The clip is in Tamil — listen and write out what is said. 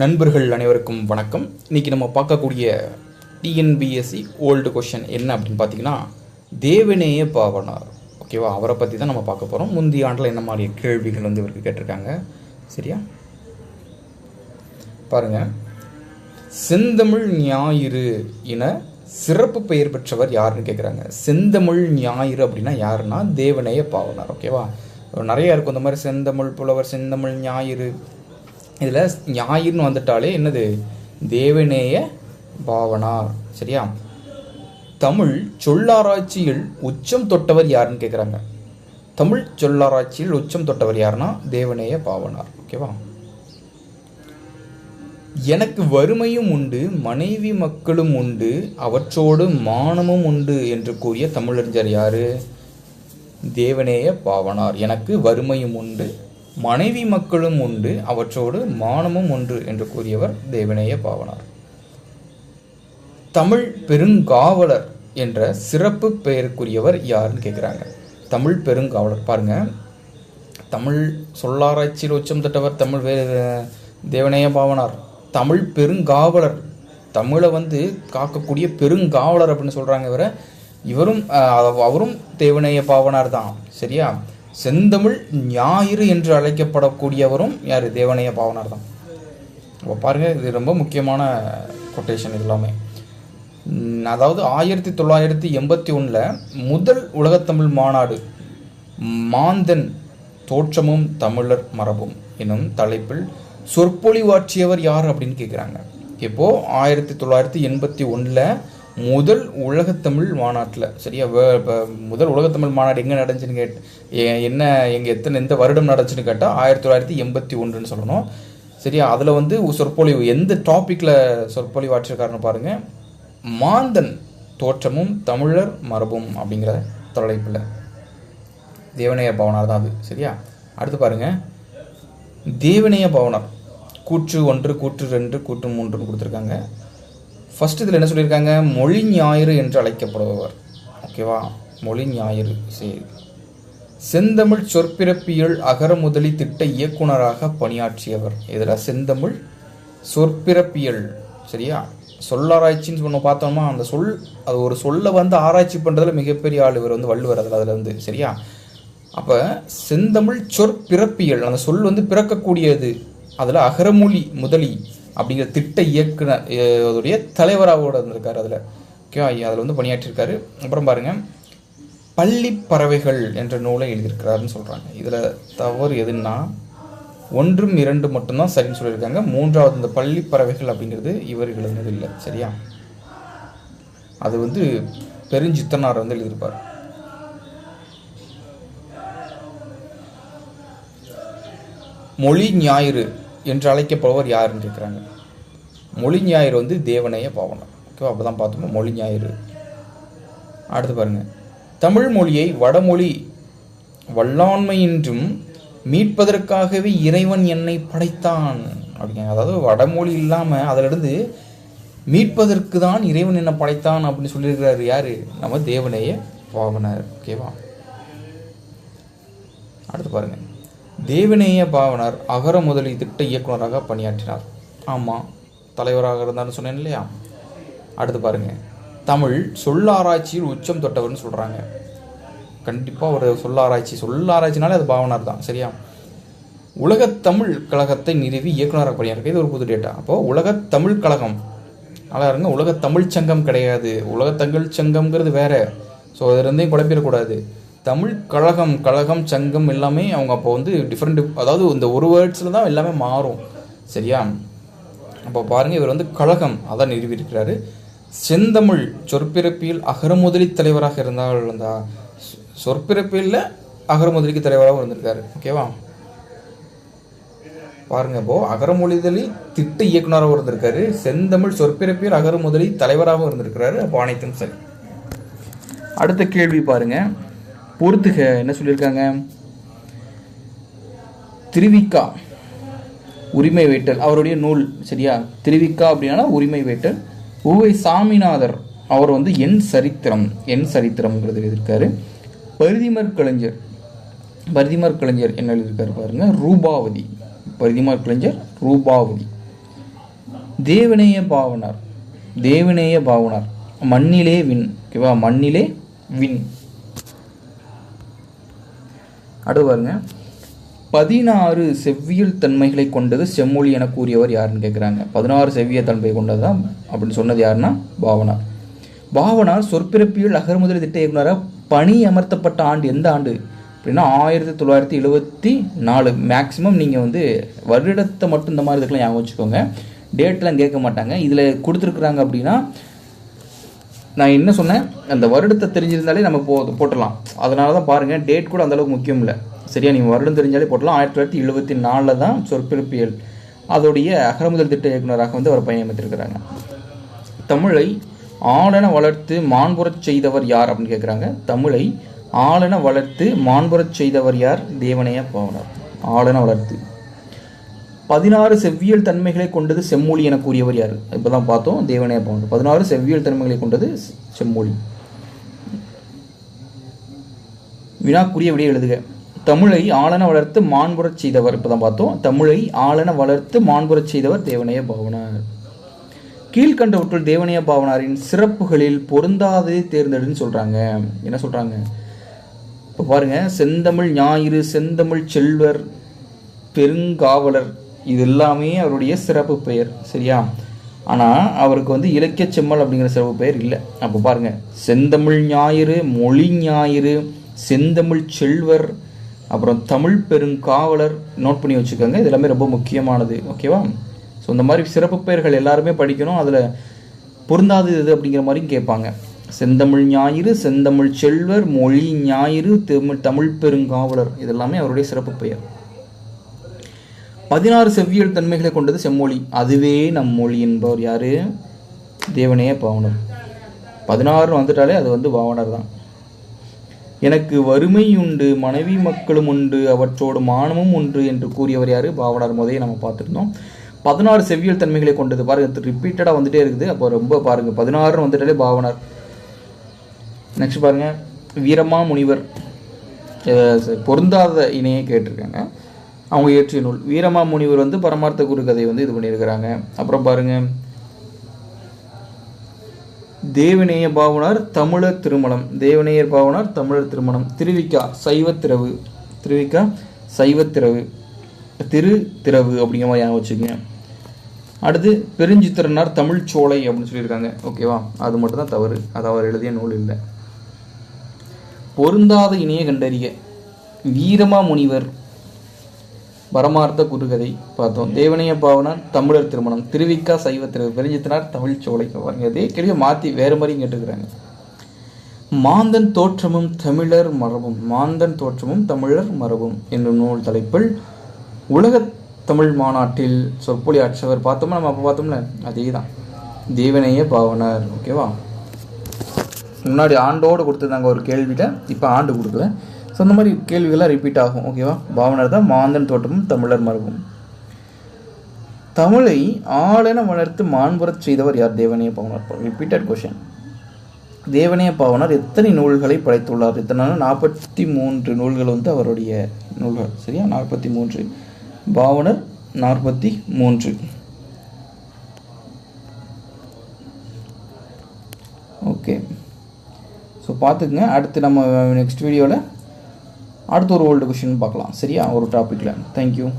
நண்பர்கள் அனைவருக்கும் வணக்கம். இன்னைக்கு நம்ம பார்க்கக்கூடிய டிஎன்பிஎஸ்சி ஓல்டு கொஷின் என்ன அப்படின்னு பார்த்தீங்கன்னா தேவநேய பாவனார். ஓகேவா அவரை பற்றி தான் நம்ம பார்க்க போகிறோம் முந்தைய ஆண்டில் என்ன மாதிரி கேள்விகள் வந்து இவருக்கு கேட்டிருக்காங்க? சரியா? பாருங்க. செந்தமிழ் ஞாயிறு என சிறப்பு பெயர் பெற்றவர் யாருன்னு கேட்குறாங்க செந்தமிழ் ஞாயிறு அப்படின்னா யாருன்னா தேவநேய பாவனார். ஓகேவா நிறையா இருக்கும். இந்த மாதிரி செந்தமிழ் புலவர் செந்தமிழ் ஞாயிறு இதில் ஞாயிறுன்னு வந்துட்டாலே என்னது? தேவநேய பாவனார் சரியா? தமிழ் சொல்லாராய்ச்சியில் உச்சம் தொட்டவர் யாருன்னு கேட்குறாங்க தமிழ் சொல்லாராய்ச்சியில் உச்சம் தொட்டவர் யாருன்னா தேவநேய பாவனார். ஓகேவா எனக்கு வறுமையும் உண்டு மனைவி மக்களும் உண்டு அவற்றோடு மானமும் உண்டு என்று கூறிய தமிழறிஞர் யாரு? தேவநேய பாவனார். எனக்கு வறுமையும் உண்டு மனைவி மக்களும் உண்டு அவற்றோடு மானமும் ஒன்று என்று கூறியவர் தேவநேய பாவனார். தமிழ் பெருங்காவலர் என்ற சிறப்பு பெயருக்குரியவர் யாருன்னு கேட்குறாங்க தமிழ் பெருங்காவலர். பாருங்க தமிழ் சொல்லாராய்ச்சியில் உச்சம் தட்டவர் தமிழ் வே தேவநேய பாவனார். தமிழ் பெருங்காவலர். தமிழை வந்து காக்கக்கூடிய பெருங்காவலர் அப்படின்னு சொல்கிறாங்க இவரை. இவரும் அவரும் தேவநேய பாவனார் தான் சரியா? செந்தமிழ் ஞாயிறு என்று அழைக்கப்படக்கூடியவரும் யார்? தேவனைய பாவனார் தான். அப்போ பாருங்க இது ரொம்ப முக்கியமான கொட்டேஷன் எல்லாமே அதாவது ஆயிரத்தி தொள்ளாயிரத்தி எண்பத்தி ஒன்றில் முதல் உலகத்தமிழ் மாநாடு மாந்தன் தோற்றமும் தமிழர் மரபும் எனும் தலைப்பில் சொற்பொழிவாற்றியவர் யார் அப்படின்னு கேட்குறாங்க இப்போது ஆயிரத்தி தொள்ளாயிரத்தி எண்பத்தி ஒன்றில் முதல் உலகத்தமிழ் மாநாட்டில் சரியா? வ- முதல் உலகத்தமிழ் மாநாடு எங்கே நடந்துச்சுன்னு கேட் என்ன எங்கே எத்தனை எந்த வருடம் நடந்துச்சுன்னு கேட்டால் ஆயிரத்தி தொள்ளாயிரத்தி எண்பத்தி ஒன்றுன்னு சொல்லணும். சரியா? அதில் வந்து சொற்பொழிவு எந்த டாப்பிக்கில் சொற்பொழிவு ஆற்றிருக்காருன்னு பாருங்கள் மாந்தன் தோற்றமும் தமிழர் மரபும் அப்படிங்கிற தலைப்பில். தேவநேய பவனார் தான் அது சரியா? அடுத்து பாருங்கள் தேவநேய பவனார் கூற்று ஒன்று கூற்று ரெண்டு கூற்று மூன்றுன்னு கொடுத்துருக்காங்க. ஃபர்ஸ்ட் இதில் என்ன சொல்லியிருக்காங்க? மொழி ஞாயிறு என்று அழைக்கப்படுபவர். ஓகேவா மொழி ஞாயிறு சரி செந்தமிழ் சொற்பிறப்பியல் அகரமுதலி திட்ட இயக்குனராக பணியாற்றியவர். இதில் செந்தமிழ் சொற்பிறப்பியல். சரியா? சொல்லாராய்ச்சின்னு சொன்ன பார்த்தோமா? அந்த சொல் அது ஒரு சொல்லை வந்து ஆராய்ச்சி பண்ணுறதுல மிகப்பெரிய ஆள் இவர் வந்து வள்ளுவர் அதில் அதில் வந்து சரியா? அப்போ செந்தமிழ் சொற்பிறப்பியல் அந்த சொல் வந்து பிறக்கக்கூடியது. அதில் அகரமொழி முதலி அப்படிங்கிற திட்ட இயக்குனர் அதோடைய தலைவராக இருந்திருக்காரு அதில். ஓகே அதில் வந்து பணியாற்றியிருக்காரு அப்புறம் பாருங்கள் பள்ளி பறவைகள் என்ற நூலை எழுதியிருக்கிறாருன்னு சொல்கிறாங்க இதில் தவறு எதுன்னா ஒன்றும் இரண்டு மட்டும்தான் சரின்னு சொல்லியிருக்காங்க. மூன்றாவது இந்த பள்ளி பறவைகள் அப்படிங்கிறது இவர் எழுதுனது இல்லை. சரியா? அது வந்து பெருஞ்சித்தனார் வந்து எழுதியிருப்பார். மொழி ஞாயிறு என்று அழைக்கப்படுவர் யாருன்னு கேட்குறாங்க. மொழி ஞாயிறு வந்து தேவனைய பாவனம். ஓகேவா அப்போ தான் பார்த்தோமா மொழி ஞாயிறு. அடுத்து பாருங்க. தமிழ் மொழியை வடமொழி வல்லாண்மையின்றும் மீட்பதற்காகவே இறைவன் என்னை படைத்தான் அப்படிங்க அதாவது வடமொழி இல்லாமல் அதிலிருந்து மீட்பதற்கு தான் இறைவன் என்னை படைத்தான் அப்படின்னு சொல்லியிருக்கிறாரு யாரு? நம்ம தேவனைய பாவனர். ஓகேவா அடுத்து பாருங்க. தேவநேய பாவனர் அகர முதலி திட்ட இயக்குனராக பணியாற்றினார். ஆமாம் தலைவராக இருந்தார்னு சொன்னேன் இல்லையா? அடுத்து பாருங்கள் தமிழ் சொல்லாராய்ச்சியில் உச்சம் தொட்டவர்னு சொல்கிறாங்க கண்டிப்பாக ஒரு சொல்லாராய்ச்சி சொல்லாராய்ச்சினாலே அது பாவனார் தான் சரியா? உலகத் தமிழ் கழகத்தை நிறுவி இயக்குனராக பணியாற்ற இது ஒரு புது டேட்டா அப்போது உலகத்தமிழ் கழகம். நல்லா இருங்க. உலகத்தமிழ்ச்சங்கம் சங்கம் கிடையாது. உலகத் வேறு சங்கம்ங்கிறது ஸோ அது ரெண்டையும் குழப்பிடக்கூடாது தமிழ் கழகம் கழகம் சங்கம் எல்லாமே அவங்க அப்போ வந்து டிஃப்ரெண்ட் அதாவது இந்த ஒரு வேர்ட்ஸில் தான் எல்லாமே மாறும். சரியா? அப்போ பாருங்கள் இவர் வந்து கழகம் அதான் நிறுவியிருக்கிறாரு செந்தமிழ் சொற்பிறப்பியில் அகரமுதலி தலைவராக இருந்தால் அந்த சொற்பிறப்பியில் அகரமுதலிக்கு தலைவராகவும் இருந்திருக்காரு. ஓகேவா பாருங்க இப்போ அகரமொழிதலி திட்ட இயக்குனராகவும் இருந்திருக்காரு. செந்தமிழ் சொற்பிறப்பியல் அகரமுதலி தலைவராகவும் இருந்திருக்கிறாரு. அப்போ அனைத்தும் சரி. அடுத்த கேள்வி பாருங்கள் பொறுத்துக என்ன சொல்லியிருக்காங்க? திருவிக்கா உரிமை வேட்டல் அவருடைய நூல் சரியா? திருவிக்கா அப்படின்னா உரிமை வேட்டல். உவை சாமிநாதர் அவர் வந்து என் சரித்திரம் என் சரித்திரம்ங்கிறது எழுதியிருக்காரு. பரிதிமர் கலைஞர் பரிதிமர் கலைஞர் என்ன எழுதியிருக்காரு பாருங்க? ரூபாவதி. பரிதிமர் கலைஞர் ரூபாவதி. தேவநேய பாவனார் தேவநேய பாவனார். மண்ணிலே வின் ஓகேவா? மண்ணிலே வின் அடுத்து பாருங்க. பதினாறு செவ்வியல் தன்மைகளை கொண்டது செம்மொழி என கூறியவர் யாருன்னு கேட்குறாங்க பதினாறு செவ்விய தன்மை கொண்டது? தான் அப்படின்னு சொன்னது யாருன்னா? பாவனார். பாவனார் சொற்பிறப்பியல் அகர்முதலி திட்ட இயக்குனராக பணி அமர்த்தப்பட்ட ஆண்டு எந்த ஆண்டு? அப்படின்னா ஆயிரத்தி தொள்ளாயிரத்தி எழுபத்தி நாலு. மேக்ஸிமம் நீங்கள் வந்து வருடத்தை மட்டும் இந்த மாதிரி இதுக்கெல்லாம் ஞாபகம் வச்சுக்கோங்க. டேட்லாம் கேட்க மாட்டாங்க. இதில் கொடுத்துருக்குறாங்க அப்படின்னா நான் என்ன சொன்னேன்? அந்த வருடத்தை தெரிஞ்சிருந்தாலே நம்ம போ போட்டலாம் அதனால தான் பாருங்கள் டேட் கூட அந்தளவுக்கு முக்கியம் இல்லை. சரியா? நீங்கள் வருடம் தெரிஞ்சாலே போட்டலாம் ஆயிரத்தி தொள்ளாயிரத்தி எழுபத்தி நாலில் தான் சொற்பிறப்பியல் அதோடைய அகரமுதல் திட்ட இயக்குனராக வந்து அவர் பயணித்திருக்கிறாங்க தமிழை ஆளென வளர்த்து மாண்புறச் செய்தவர் யார் அப்படின்னு கேட்குறாங்க தமிழை ஆளென வளர்த்து மாண்புறச் செய்தவர் யார்? தேவனைய பாவனார் ஆளென வளர்த்து. பதினாறு செவ்வியல் தன்மைகளை கொண்டது செம்மொழி என கூறியவர் யார்? இப்போ தான் பார்த்தோம் தேவனே பாவனார் பதினாறு செவ்வியல் தன்மைகளை கொண்டது செம்மொழி. வினாக்குரிய விடையை எழுதுக. தமிழை ஆளன வளர்த்து மாண்புறச் செய்தவர். இப்போ தான் பார்த்தோம் தமிழை ஆளன வளர்த்து மாண்புறச் செய்தவர் தேவனைய பாவனார் கீழ்கண்டவற்றுள் தேவனைய பாவனாரின் சிறப்புகளில் பொருந்தாததை தேர்ந்தெடுன்னு சொல்கிறாங்க என்ன சொல்கிறாங்க இப்போ பாருங்கள் செந்தமிழ் ஞாயிறு செந்தமிழ் செல்வர் பெருங்காவலர் இது எல்லாமே அவருடைய சிறப்பு பெயர் சரியா? ஆனால் அவருக்கு வந்து இலக்கிய செம்மல் அப்படிங்கிற சிறப்பு பெயர் இல்லை. அப்போ பாருங்கள் செந்தமிழ் ஞாயிறு மொழி ஞாயிறு செந்தமிழ் செல்வர் அப்புறம் தமிழ் பெருங்காவலர் நோட் பண்ணி வச்சுக்கோங்க இது எல்லாமே ரொம்ப முக்கியமானது ஓகேவா ஸோ இந்த மாதிரி சிறப்பு பெயர்கள் எல்லாருமே படிக்கணும் அதில் பொருந்தாது இது அப்படிங்கிற மாதிரியும் கேட்பாங்க. செந்தமிழ் ஞாயிறு செந்தமிழ் செல்வர் மொழி ஞாயிறு தமிழ் தமிழ் பெருங்காவலர் இதெல்லாமே அவருடைய சிறப்பு பெயர். பதினாறு செவ்வியல் தன்மைகளை கொண்டது செம்மொழி. அதுவே நம் மொழி என்பவர் யாரு? தேவனே பாவனர். பதினாறு வந்துட்டாலே அது வந்து பாவனர் தான். எனக்கு வறுமை உண்டு மனைவி மக்களும் உண்டு அவற்றோடு மானமும் உண்டு என்று கூறியவர் யாரு? பாவனர். முதலே நம்ம பார்த்துருந்தோம். பதினாறு செவ்வியல் தன்மைகளை கொண்டது. பாருங்க ரிப்பீட்டடாக வந்துட்டே இருக்குது. அப்போ ரொம்ப பாருங்க பதினாறுன்னு வந்துட்டாலே பாவனர். நெக்ஸ்ட் பாருங்க வீரமா முனிவர். பொருந்தாத இணையை கேட்டிருக்காங்க. அவங்க இயற்றிய நூல். வீரமாமுனிவர் வந்து பரமார்த்த குரு கதையை வந்து இது பண்ணியிருக்கிறாங்க. அப்புறம் பாருங்க. தேவநேய பாவனார் தமிழர் திருமணம். தேவநேயர் பாவனார் தமிழர் திருமணம். திருவிக்கா சைவத்திரவு. திருவிக்கா சைவத்திரவு. திரு திரவு அப்படிங்கிற மாதிரி ஞாபகம் வச்சுக்கோங்க. அடுத்து பெருஞ்சித்திரனார் தமிழ் சோலை அப்படின்னு சொல்லியிருக்காங்க. ஓகேவா? அது மட்டும் தான் தவறு. அது அவர் எழுதிய நூல் இல்லை. பொருந்தாத இணைய கண்டறிய வீரமா முனிவர் பரமார்த்த குருகதை பார்த்தோம். தேவனைய பாவனார் தமிழர் திருமணம். திருவிக்கா சைவத்திரு பெருஞ்சித்தனார் தமிழ் சோலை பாருங்க அதே கேள்வியை மாற்றி வேறு மாதிரி கேட்டுக்கிறாங்க. மாந்தன் தோற்றமும் தமிழர் மரபும். மாந்தன் தோற்றமும் தமிழர் மரபும் என்னும் நூல் தலைப்பில் உலக தமிழ் மாநாட்டில் சொற்பொழி ஆற்றவர் பார்த்தோம்னா நம்ம அப்போ பார்த்தோம்ல. அதே தான் தேவனைய பாவனார். ஓகேவா? முன்னாடி ஆண்டோடு கொடுத்துருந்தாங்க ஒரு கேள்வியில் இப்போ ஆண்டு கொடுக்கல. ஸோ அந்த மாதிரி கேள்விகள்லாம் ரிப்பீட் ஆகும் ஓகேவா பாவனர் தான் மாந்தன் தோட்டமும் தமிழர் மரபும். தமிழை ஆளென வளர்த்து மாண்புறச் செய்தவர் யார்? தேவனைய பாவனர். ரிப்பீட்டட் கொஷின் தேவனைய பாவனர் எத்தனை நூல்களை படைத்துள்ளார்? இத்தனை நாற்பத்தி மூன்று நூல்கள் வந்து அவருடைய நூல்கள் சரியா? நாற்பத்தி மூன்று பாவனர் நாற்பத்தி மூன்று ஓகே ஸோ பார்த்துக்குங்க. அடுத்து நம்ம நெக்ஸ்ட் வீடியோவில் அடுத்த ஒரு ஓல்டு கொஷின் பார்க்கலாம். சரியா? ஒரு டாப்பிக்கில் தேங்க்யூ